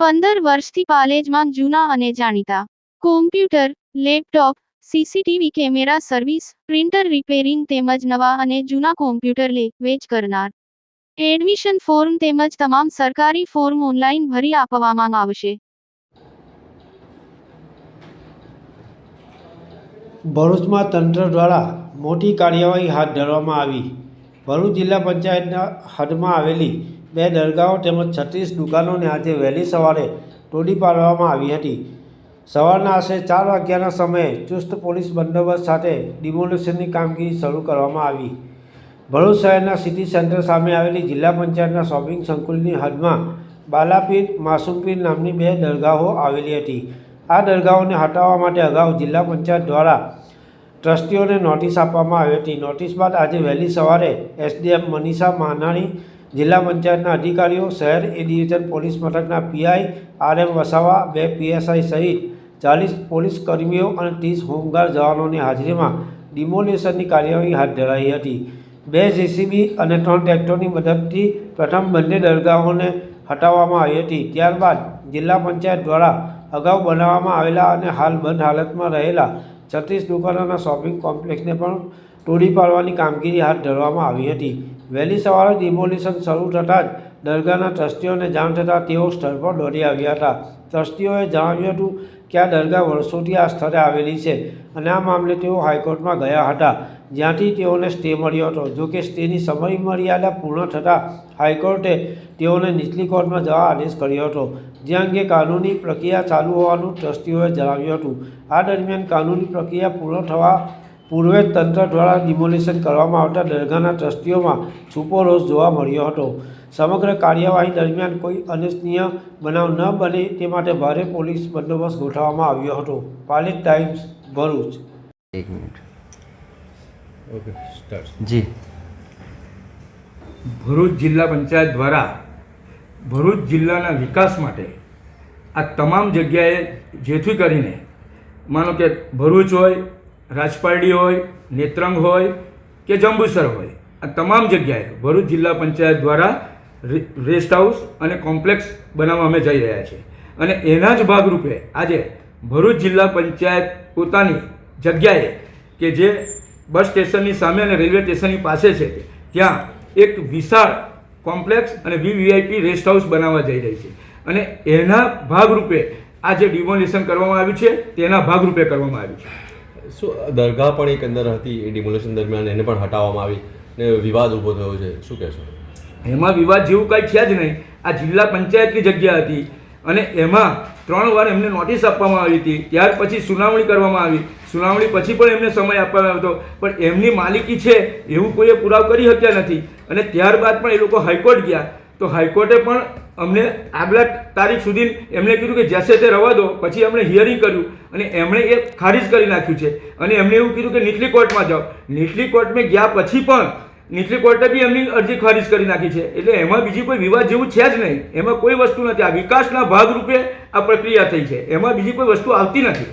પંદર વર્ષથી પાલેજમાં જૂના અને જાણીતા. Computer laptop CCTV camera service printer repairing તેમજ નવા અને જૂના કોમ્પ્યુટર લે, વેચ કરનાર. એડમિશન ફોર્મ તેમજ તમામ સરકારી ફોર્મ ઓનલાઈન ભરી આપવામાં આવશે. ભરૂચમાં તંત્ર દ્વારા મોટી કાર્યવાહી હાથ ધરવામાં આવી. ભરૂચ જિલ્લા પંચાયતના હદમાં આવેલી બે દરગાહો તેમજ છત્રીસ દુકાનોને આજે વહેલી સવારે તોડી પાડવામાં આવી હતી. સવારના આશરે ચાર વાગ્યાના સમયે ચુસ્ત પોલીસ બંદોબસ્ત સાથે ડિમોલિશનની કામગીરી શરૂ કરવામાં આવી. ભરૂચ શહેરના સિટી સેન્ટર સામે આવેલી જિલ્લા પંચાયતના શોપિંગ સંકુલની હદમાં બાલાપીર માસુમપીર નામની બે દરગાહો આવેલી હતી. આ દરગાહોને હટાવવા માટે અગાઉ જિલ્લા પંચાયત દ્વારા ટ્રસ્ટીઓને નોટિસ આપવામાં આવી હતી. નોટિસ બાદ આજે વહેલી સવારે એસડીએમ મનીષા માનાણી જિલ્લા પંચાયતના અધિકારીઓ, શહેર એ ડિવિઝન પોલીસ મથકના પીઆઈ આર એમ વસાવા, બે પીએસઆઈ સહિત ચાલીસ પોલીસ કર્મીઓ અને ત્રીસ હોમગાર્ડ જવાનોની હાજરીમાં ડિમોલિશનની કાર્યવાહી હાથ ધરાઈ હતી. બે જેસીબી અને ત્રણ ટ્રેક્ટરની મદદથી પ્રથમ બંને દરગાહોને હટાવવામાં આવી હતી. ત્યારબાદ જિલ્લા પંચાયત દ્વારા અગાઉ બનાવવામાં આવેલા અને હાલ બંધ હાલતમાં રહેલા છત્રીસ દુકાનોના શોપિંગ કોમ્પ્લેક્સને પણ તોડી પાડવાની કામગીરી હાથ ધરવામાં આવી હતી. વહેલી સવારે ડિમોલિશન શરૂ થતાં જ દરગાહના ટ્રસ્ટીઓને જાણ થતાં તેઓ સ્થળ પર દોડી આવ્યા હતા. ટ્રસ્ટીઓએ જણાવ્યું હતું કે આ દરગાહ વર્ષોથી આ સ્થળે આવેલી છે અને આ મામલે તેઓ હાઈકોર્ટમાં ગયા હતા, જ્યાંથી તેઓને સ્ટે મળ્યો હતો. જો કે સ્ટેની સમયમર્યાદા પૂર્ણ થતાં હાઈકોર્ટે તેઓને નીચલી કોર્ટમાં જવા આદેશ કર્યો હતો. જે અંગે કાનૂની પ્રક્રિયા ચાલુ હોવાનું ટ્રસ્ટીઓએ જણાવ્યું હતું. આ દરમિયાન કાનૂની પ્રક્રિયા પૂર્ણ થવા પૂર્વે તંત્ર દ્વારા ડિમોલિશન કરવામાં આવતા દરગાહના ટ્રસ્ટીઓમાં છૂપો રોષ જોવા મળ્યો હતો. સમગ્ર કાર્યવાહી દરમિયાન કોઈ અનિચ્છનીય બનાવ ન બને તે માટે ભારે પોલીસ બંદોબસ્ત ગોઠવવામાં આવ્યો હતો. પાલિત ટાઈમ્સ ભરૂચ. એક minute. Okay start ji. Bharuch જિલ્લા પંચાયત દ્વારા ભરૂચ જિલ્લાના વિકાસ માટે આ તમામ જગ્યાએ જેથી કરીને માનો કે ભરૂચ હોય રાજપારડી હોય, નેત્રંગ હોય કે જંબુસર હોય. આ તમામ જગ્યાએ ભરૂચ જિલ્લા પંચાયત દ્વારા રેસ્ટ હાઉસ અને કોમ્પ્લેક્સ બનાવવા અમે જઈ રહ્યા છીએ. અને એના જ ભાગરૂપે આજે ભરૂચ જિલ્લા પંચાયત પોતાની જગ્યાએ કે જે બસ સ્ટેશનની સામે અને રેલવે સ્ટેશનની પાસે છે, ત્યાં એક વિશાળ કોમ્પ્લેક્સ અને વીવીઆઈપી રેસ્ટ હાઉસ બનાવવા જઈ રહી છે. અને એના ભાગરૂપે આ જે ડિમોલિશન કરવામાં આવ્યું છે, તેના ભાગરૂપે કરવામાં આવ્યું છે. શું, દરગાહ પણ એક અંદર હતી, એ ડિમોલેશન દરમિયાન એને પણ હટાવવામાં આવી ને વિવાદ ઊભો થયો છે. શું કહેશો? એમાં વિવાદ જેવું કાંઈ છે જ નહીં. આ જિલ્લા પંચાયતની જગ્યા હતી અને એમાં ત્રણ વાર એમને નોટિસ આપવામાં આવી હતી. ત્યાર પછી સુનાવણી કરવામાં આવી. સુનાવણી પછી પણ એમને સમય આપવામાં આવ્યો પણ એમની માલિકી છે, એવું કોઈએ પુરાવ કરી શક્યા નથી. અને ત્યારબાદ પણ એ લોકો હાઈકોર્ટ ગયા. તો હાઈકોર્ટે પણ અમને આગલા તારીખ સુધી એમણે કીધું કે જશે તે રવા દો. પછી એમણે હિયરિંગ કર્યું અને એમણે એ ખારિજ કરી નાખ્યું છે. અને એમણે એવું કીધું કે નીચલી કોર્ટમાં જાઓ. નીચલી કોર્ટમાં ગયા પછી પણ નીચલી કોર્ટે બી એમની અરજી ખારિજ કરી નાખી છે. એટલે એમાં બીજી કોઈ વિવાદ જેવું છે જ નહીં. એમાં કોઈ વસ્તુ નથી. આ વિકાસના ભાગરૂપે આ પ્રક્રિયા થઈ છે. એમાં બીજી કોઈ વસ્તુ આવતી નથી.